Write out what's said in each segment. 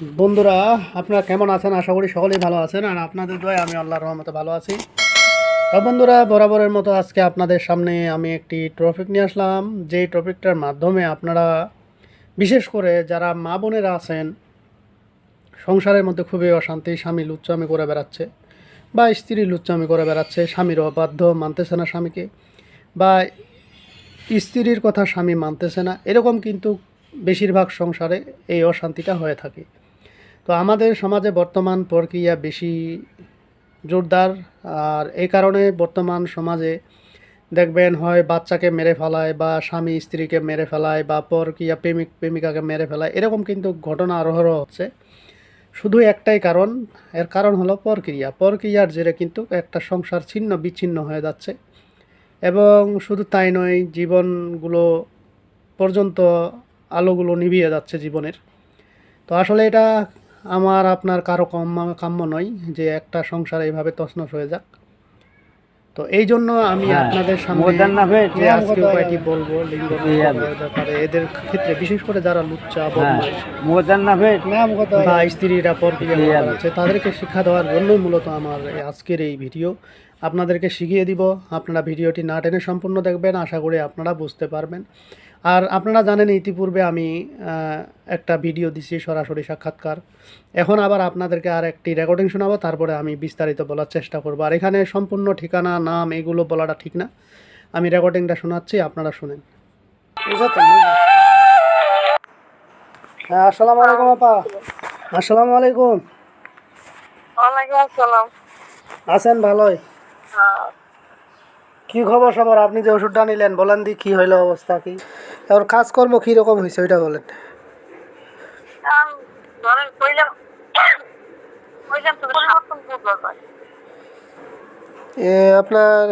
বন্ধুরা, আপনারা কেমন আছেন? আশা করি সকলেই ভালো আছেন। আর আপনাদের দয় আমি আল্লাহর রহমতে ভালো আছি। তো বন্ধুরা, বরাবরের মতো আজকে আপনাদের সামনে আমি একটি টপিক নিয়ে আসলাম। যেই টপিকটার মাধ্যমে আপনারা, বিশেষ করে যারা মা বোনেরা আছেন, সংসারের মধ্যে খুবই অশান্তি, স্বামী লুচ্চামি করে বেড়াচ্ছে বা স্ত্রী লুচ্চামি করে বেড়াচ্ছে, স্বামীর অবাধ্য, মানতেছে না স্বামীকে বা স্ত্রীর কথা স্বামী মানতেছে না, এরকম কিন্তু বেশিরভাগ সংসারে এই অশান্তিটা হয়ে থাকে। তো আমাদের সমাজে বর্তমান প্রক্রিয়া বেশি জোরদার, আর এই কারণে বর্তমান সমাজে দেখবেন হয় বাচ্চাকে মেরে ফেলায় বা স্বামী স্ত্রীকে মেরে ফেলায় বা পরকিয়া প্রেমিক, প্রেমিকাকে মেরে ফেলায়, এরকম কিন্তু ঘটনা আরোহর হচ্ছে। শুধু একটাই কারণ, এর কারণ হলো পরক্রিয়া। পরক্রিয়ার জেরে কিন্তু একটা সংসার ছিন্ন বিচ্ছিন্ন হয়ে যাচ্ছে। এবং শুধু তাই নয়, জীবনগুলো পর্যন্ত আলোগুলো নিভিয়ে যাচ্ছে জীবনের। তো আসলে এটা আমার আপনার কারও কাম্য কাম্য নয় যে একটা সংসার এইভাবে তছনছ হয়ে যাক। তো এই জন্য আমি হ্যাঁ, আপনাদের সামনে যে আজকে উপায়টি বলব লিঙ্গ ব্যাপারে এদের ক্ষেত্রে বিশেষ করে যারা লুচ্চা হ্যাঁ বা স্ত্রীরা পরক্রিয়া আছে তাদেরকে শিক্ষা দেওয়ার জন্যই মূলত আমার আজকের এই ভিডিও। আপনাদেরকে শিখিয়ে দিব আপনারা ভিডিওটি না টেনে সম্পূর্ণ দেখবেন আশা করি আপনারা বুঝতে পারবেন। আর আপনারা জানেন ইতিপূর্বে আমি একটা ভিডিও দিছি সরাসরি সাক্ষাৎকার। এখন আবার আপনাদেরকে আর একটি রেকর্ডিং শোনাবো তারপরে আমি বিস্তারিত বলার চেষ্টা করব। আর এখানে সম্পূর্ণ ঠিকানা নাম এগুলো বলাটা ঠিক না। আমি রেকর্ডিংটা শোনাচ্ছি আপনারা শুনেন। হ্যাঁ আসসালামু আলাইকুম আপা। আসসালামু আলাইকুম। আসসালাম। আছেন ভালোই? হ্যাঁ। কি খবর সবার? আপনি যে ওষুধটা নিলেন বলেন দি কি হইল অবস্থা কি? এবার কাজকর্ম কীরকম হয়েছে ওইটা বলেন। এ আপনার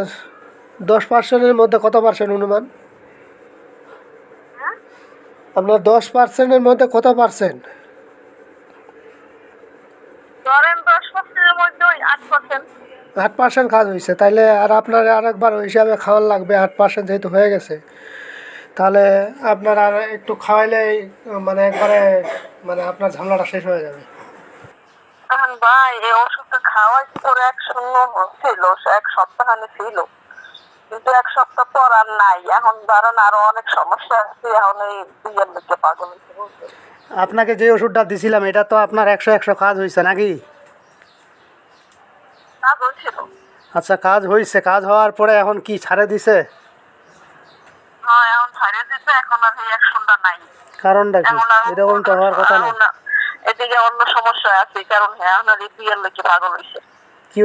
দশ পার্সেন্টের মধ্যে কত পার্সেন্ট অনুমান? হ্যাঁ? আপনার দশ পার্সেন্টের মধ্যে কত পার্সেন্ট ধরেন দশ পার্সেন্টের মধ্যে আট পার্সেন্ট আট পার্সেন্ট কাজ হয়েছে তাইলে আর আপনার আরেকবার ওই হিসাবে খাওয়ার লাগবে আট পার্সেন্ট যেহেতু হয়ে গেছে। তাহলে আপনার আর একটু খাওয়াইলেই মানে একবারে মানে আপনার ঝামেলাটা শেষ হয়ে যাবে। ভাই এই ওষুধটা খাওয়াই তোর এক শূন্য ছিল এক সপ্তাহখানি ছিল। কিন্তু এক সপ্তাহ পর আর নাই। এখন ধরেন আরও অনেক সমস্যা আছে এখন এই দুইয়ের দিকে পাগল আপনাকে যে ওষুধটা দিছিলাম এটা তো আপনার একশো একশো কাজ হয়েছে নাকি? আচ্ছা কাজ হয়েছে কাজ হওয়ার পরে এখন কি ছাড়ে দিছে? হ্যাঁ এখন ছাড়িয়ে দিতে এখন আর এই অ্যাকশনটা নাই। কারণটা কি? এখন এরকম তো হওয়ার কথা না? এদিকে অন্য সমস্যা আছে কারণ হ্যাঁ এখন আর এই লোকে পাগল কি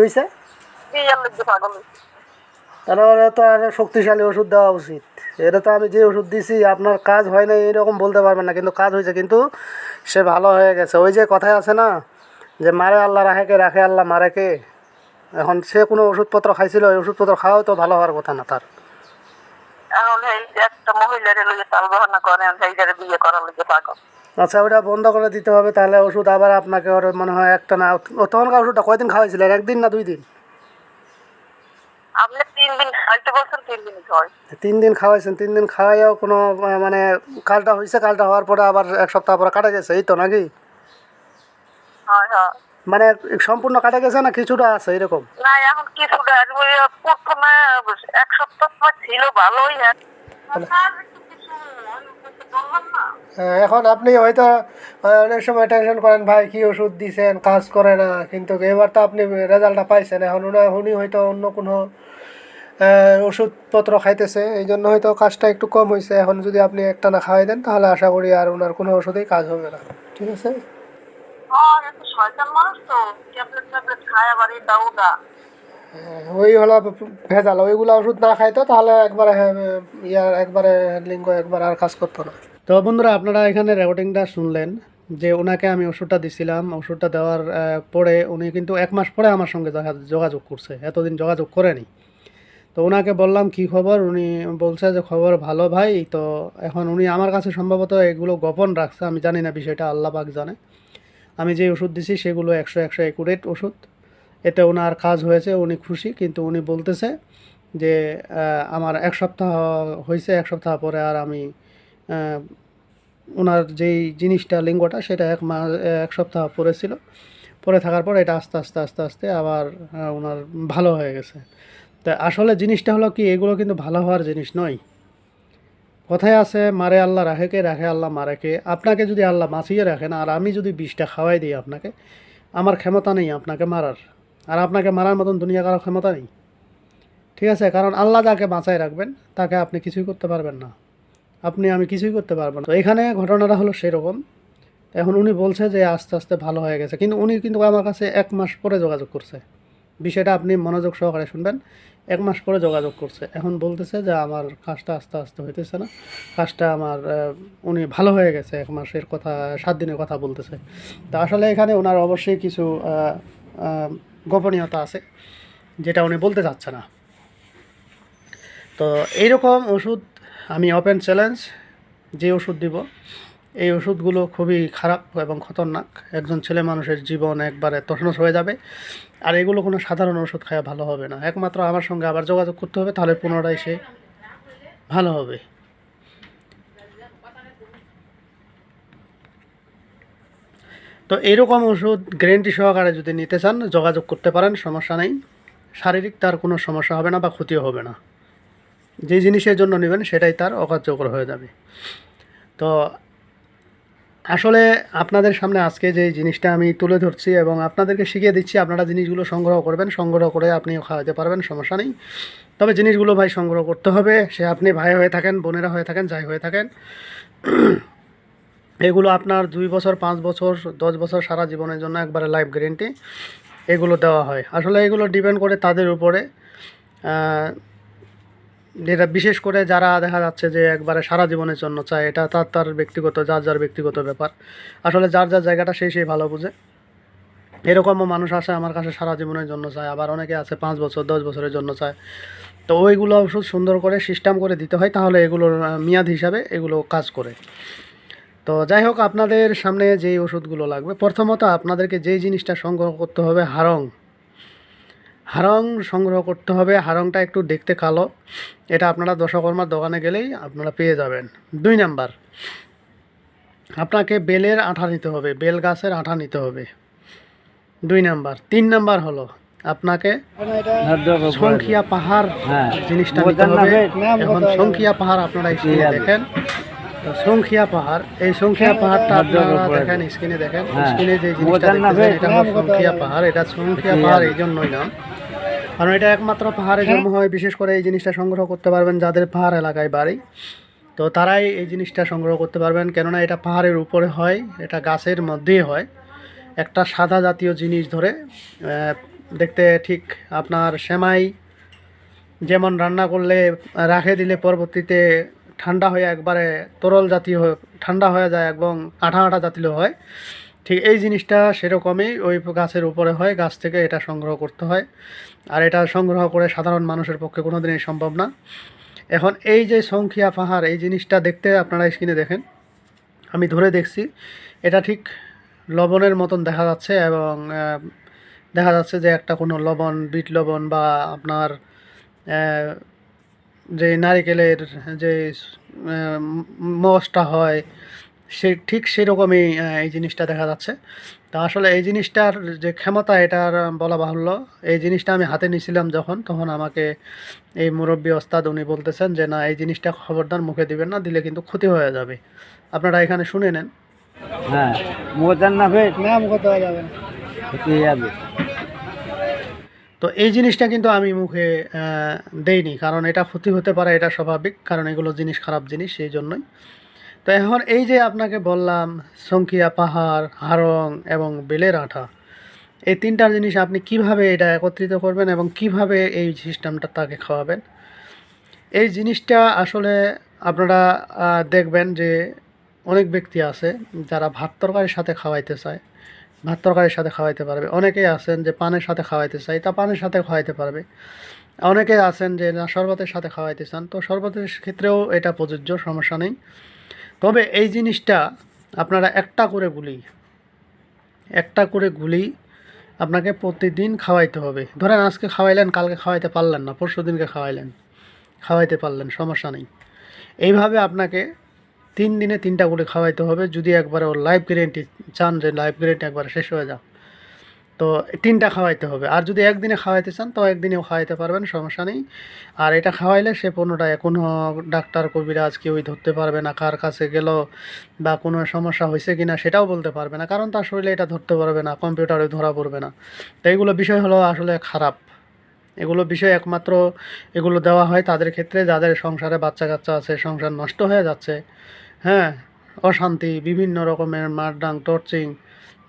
দুইয়ের লোকে পাগল তাহলে তো আর শক্তিশালী ওষুধ দেওয়া উচিত। এটা তো আমি যে ওষুধ দিছি আপনার কাজ হয় না এরকম বলতে পারবেন না কিন্তু কাজ হয়েছে কিন্তু সে ভালো হয়ে গেছে। ওই যে কথায় আছে না যে মারে আল্লাহ রাখে রাখে আল্লাহ মারে কে? এখন সে কোনো ওষুধপত্র খাইছিল ওই ওষুধপত্র খাওয়াও তো ভালো হওয়ার কথা না তার। আচ্ছা ওটা বন্ধ করে দিতে হবে তাহলে ওষুধ আবার আপনাকে ওর মনে হয় একটা না তখনকার ওষুধটা কয়দিন খাওয়াইছিলেন একদিন না দুই দিন? আপনি তিন দিন খাইতে তিন দিন খাওয়াই। খাওয়াইছেন তিন দিন খাওয়াইও কোনো মানে কালটা হয়েছে কালটা হওয়ার পরে আবার এক সপ্তাহ পরে কাটা গেছে এই তো নাকি? হ্যাঁ হ্যাঁ। মানে সম্পূর্ণ কাটা গেছে না কিছুটা আছে এরকম? না এখন কিছুটা প্রথমে এক সপ্তাহ ছিল ভালোই হ্যাঁ এখন আপনি হয়তো অনেক সময় টেনশন করেন ভাই কি ওষুধ দিছেন? কাজ করে না। কিন্তু এবার তো আপনি রেজাল্টটা পাইছেন। এখন উনি হয়তো অন্য কোনো ওষুধপত্র খাইতেছে। এই জন্য হয়তো কাজটা একটু কম হয়েছে এখন যদি আপনি একটা না খাওয়াই দেন তাহলে আশা করি আর ওনার কোনো ওষুধেই কাজ হবে না। ঠিক আছে? ওই হলো ভেজাল। ওইগুলো ওষুধ না খাইতো তাহলে একবারে হ্যাঁ, ইয়ার একবারে লিঙ্গ একবার আর কাজ করতো না। তো বন্ধুরা আপনারা এখানে রেকর্ডিংটা শুনলেন যে ওনাকে আমি ওষুধটা দিছিলাম। ওষুধটা দেওয়ার পরে উনি কিন্তু এক মাস পরে আমার সঙ্গে যোগাযোগ করছে। এতদিন যোগাযোগ করেনি। তো ওনাকে বললাম কি খবর? উনি বলছে যে খবর ভালো ভাই। তো এখন উনি আমার কাছে সম্ভবত এগুলো গোপন রাখছে। আমি জানি না বিষয়টা আল্লাহ পাক জানে। আমি যে ওষুধ দিছি সেগুলো একশো একশো একুরেট ওষুধ। এতে ওনার কাজ হয়েছে, উনি খুশি, কিন্তু উনি বলতেছে যে আমার এক সপ্তাহ হয়েছে, এক সপ্তাহ পরে আর আমি ওনার যেই জিনিসটা, লিঙ্গটা, সেটা এক মাস এক সপ্তাহ পরে ছিল। পরে থাকার পর এটা আস্তে আস্তে আস্তে আস্তে আবার ওনার ভালো হয়ে গেছে। তা আসলে জিনিসটা হলো কি, এগুলো কিন্তু ভালো হওয়ার জিনিস নয়। কথায় আছে, মারে আল্লাহ রাখেকে, রাখে আল্লাহ মারেকে। আপনাকে যদি আল্লাহ বাঁচিয়ে রাখেন আর আমি যদি বিষটা খাওয়াই দিই আপনাকে, আমার ক্ষমতা নেই আপনাকে মারার। আর আপনাকে মারার মতন দুনিয়া কারও ক্ষমতা নেই। ঠিক আছে, কারণ আল্লাহ যাকে বাঁচায় রাখবেন, তাকে আপনি কিছুই করতে পারবেন না। আপনি, আমি কিছুই করতে পারব না। তো এখানে ঘটনাটা হলো সেরকম। এখন উনি বলছে যে আস্তে আস্তে ভালো হয়ে গেছে। কিন্তু উনি কিন্তু আমার কাছে এক মাস পরে যোগাযোগ করছে। বিষয়টা আপনি মনোযোগ সহকারে শুনবেন। এক মাস পরে যোগাযোগ করছে। এখন বলতেছে যে, আমার কাজটা আস্তে আস্তে হইতেছে না। কাজটা আমার উনি ভালো হয়ে গেছে। এক মাসের কথা, সাত দিনের কথা বলতেছে। তো আসলে এখানে ওনার অবশ্যই কিছু গোপনীয়তা আছে, যেটা উনি বলতে চাচ্ছে না। তো এইরকম ওষুধ আমি ওপেন চ্যালেঞ্জ যে ওষুধ দিব, এই ওষুধগুলো খুবই খারাপ এবং খতরনাক। একজন ছেলে মানুষের জীবন একবারে তসনস হয়ে যাবে। আর এগুলো কোনো সাধারণ ওষুধ খাওয়া ভালো হবে না। একমাত্র আমার সঙ্গে আবার যোগাযোগ করতে হবে, তাহলে পুনরায় সে ভালো হবে। তো এরকম ওষুধ গ্যারেন্টি সহকারে যদি নিতে চান, যোগাযোগ করতে পারেন, সমস্যা নেই। শারীরিক তার কোনো সমস্যা হবে না বা ক্ষতিও হবে না। যে জিনিসের জন্য নেবেন, সেটাই তার অকার্যকর হয়ে যাবে। তো আসলে আপনাদের সামনে আজকে যে জিনিসটা আমি তুলে ধরছি এবং আপনাদেরকে শিখিয়ে দিচ্ছি, আপনারা জিনিসগুলো সংগ্রহ করবেন, সংগ্রহ করে আপনিও খাওয়াতে পারবেন, সমস্যা নেই। তবে জিনিসগুলো ভাই সংগ্রহ করতে হবে, সে আপনি ভাই হয়ে থাকেন, বোনেরা হয়ে থাকেন, যাই হয়ে থাকেন। এগুলো আপনার দুই বছর, পাঁচ বছর, দশ বছর সারা জীবনের জন্য একবারে লাইফ গ্যারেন্টি এগুলো দেওয়া হয়। আসলে এগুলো ডিপেন্ড করে তাদের উপরে যেটা বিশেষ করে যারা দেখা যাচ্ছে যে একবারে সারা জীবনের জন্য চায়, এটা তার তার ব্যক্তিগত, যার যার ব্যক্তিগত ব্যাপার। আসলে যার যার জায়গাটা সেই সেই ভালো বুঝে। এরকমও মানুষ আছে আমার কাছে সারা জীবনের জন্য চায়, আবার অনেকে আছে পাঁচ বছর, দশ বছরের জন্য চায়। তো ওইগুলো ওষুধ সুন্দর করে সিস্টেম করে দিতে হয়, তাহলে এগুলোর মেয়াদ হিসাবে এগুলো কাজ করে। তো যাই হোক, আপনাদের সামনে যেই ওষুধগুলো লাগবে, প্রথমত আপনাদেরকে যেই জিনিসটা সংগ্রহ করতে হবে হারং হারং সংগ্রহ করতে হবে। হারংটা একটু দেখতে কালো। এটা আপনারা দশকর্মার দোকানে গেলেই আপনারা পেয়ে যাবেন। দুই নাম্বার আপনাকে বেলের আঠা নিতে হবে বেল গাছের আঠা নিতে হবে। দুই নাম্বার তিন নাম্বার হলো আপনাকে সংখিয়া পাহাড় হ্যাঁ। জিনিসটা নিতে হবে। এখন সংখিয়া পাহাড় আপনারা স্ক্রিনে দেখেন। তো সংখিয়া পাহাড় এই সংখিয়া পাহাড়টা নাদ্দার আপনারা দেখেন স্ক্রিনে দেখেন। হ্যাঁ। স্ক্রিনে যে জিনিসটা দেখতেছেন এটা হলো সংখিয়া পাহাড় এটা সংখিয়া পাহাড় এই জন্যই নাম কারণ এটা একমাত্র পাহাড়ে জন্ম হয় বিশেষ করে এই জিনিসটা সংগ্রহ করতে পারবেন যাদের পাহাড় এলাকায় বাড়ি। তো তারাই এই জিনিসটা সংগ্রহ করতে পারবেন কেননা এটা পাহাড়ের উপরে হয় এটা গাছের মধ্যেই হয়। একটা সাদা জাতীয় জিনিস ধরে দেখতে ঠিক আপনার সেমাই যেমন রান্না করলে রাখে দিলে পরবর্তীতে ঠান্ডা হয়ে একবারে তরল জাতীয় ঠান্ডা হয়ে যায় এবং আঠা আঠা জাতীয় হয়। ঠিক এই জিনিসটা সেরকমই ওই গাছের উপরে হয়, গাছ থেকে এটা সংগ্রহ করতে হয়। আর এটা সংগ্রহ করে সাধারণ মানুষের পক্ষে কোনো দিনই সম্ভব না। এখন এই যে সংখিয়া পাহাড়, এই জিনিসটা দেখতে আপনারা স্ক্রিনে দেখেন, আমি ধরে দেখছি, এটা ঠিক লবণের মতন দেখা যাচ্ছে এবং দেখা যাচ্ছে যে একটা কোনো লবণ, বিট লবণ বা আপনার যে নারিকেলের যে মসটা হয় সে ঠিক সেরকমই এই জিনিসটা দেখা যাচ্ছে। তা আসলে এই জিনিসটার যে ক্ষমতা এটার বলা বাহুল্য। এই জিনিসটা আমি হাতে নিয়েছিলাম যখন তখন আমাকে এই মুরব্বী ওস্তাদ উনি বলতেছেন যে না এই জিনিসটা খবরদার মুখে দিবেন না দিলে কিন্তু ক্ষতি হয়ে যাবে। আপনারা এখানে শুনে নেন। হ্যাঁ না মুখে দেওয়া যাবে না। যাবে তো এই জিনিসটা কিন্তু আমি মুখে দেইনি কারণ এটা ক্ষতি হতে পারে এটা স্বাভাবিক কারণ এগুলো জিনিস খারাপ জিনিস সেই জন্যই। তো এখন এই যে আপনাকে বললাম সংখিয়া পাহাড়, হারং এবং বেলের আঠা, এই তিনটা জিনিস আপনি কীভাবে এটা একত্রিত করবেন এবং কীভাবে এই সিস্টেমটা তাকে খাওয়াবেন? এই জিনিসটা আসলে আপনারা দেখবেন যে অনেক ব্যক্তি আছে যারা ভাত তরকারির সাথে খাওয়াইতে চায়, ভাত তরকারির সাথে খাওয়াইতে পারবে। অনেকেই আছেন যে পানের সাথে খাওয়াইতে চাই তা পানের সাথে খাওয়াইতে পারবে। অনেকে আছেন যে না, শরবতের সাথে খাওয়াইতে চান, তো শরবতের ক্ষেত্রেও এটা প্রযোজ্য, সমস্যা নেই। তবে এই জিনিসটা আপনারা একটা করে গুলি, একটা করে গুলি আপনাকে প্রতিদিন খাওয়াইতে হবে। ধরেন আজকে খাওয়াইলেন, কালকে খাওয়াইতে পারলেন না, পরশু দিনকে খাওয়াইলেন, খাওয়াইতে পারলেন, সমস্যা নেই। এইভাবে আপনাকে তিন দিনে তিনটা গুলি খাওয়াইতে হবে। যদি একবার ওর লাইফ গ্যারেন্টি চান যে লাইফ গ্যারেন্টি একবারে শেষ হয়ে যাক তো তিনটা খাওয়াইতে হবে। আর যদি একদিনে খাওয়াইতে চান, তো একদিনেও খাওয়াইতে পারবেন, সমস্যা নেই। আর এটা খাওয়াইলে সে পণ্যটায় কোনো ডাক্তার, কবিরাজ কেউই ধরতে পারবে না, কার কাছে গেল বা কোনো সমস্যা হয়েছে কি না সেটাও বলতে পারবে না। কারণ তার শরীরে এটা ধরতে পারবে না, কম্পিউটারে ধরা পড়বে না। তো এইগুলো বিষয় হলো আসলে খারাপ। এগুলো বিষয় একমাত্র এগুলো দেওয়া হয় তাদের ক্ষেত্রে, যাদের সংসারে বাচ্চা কাচ্চা আছে, সংসার নষ্ট হয়ে যাচ্ছে। হ্যাঁ অশান্তি, বিভিন্ন রকমের মারডাং, টর্চিং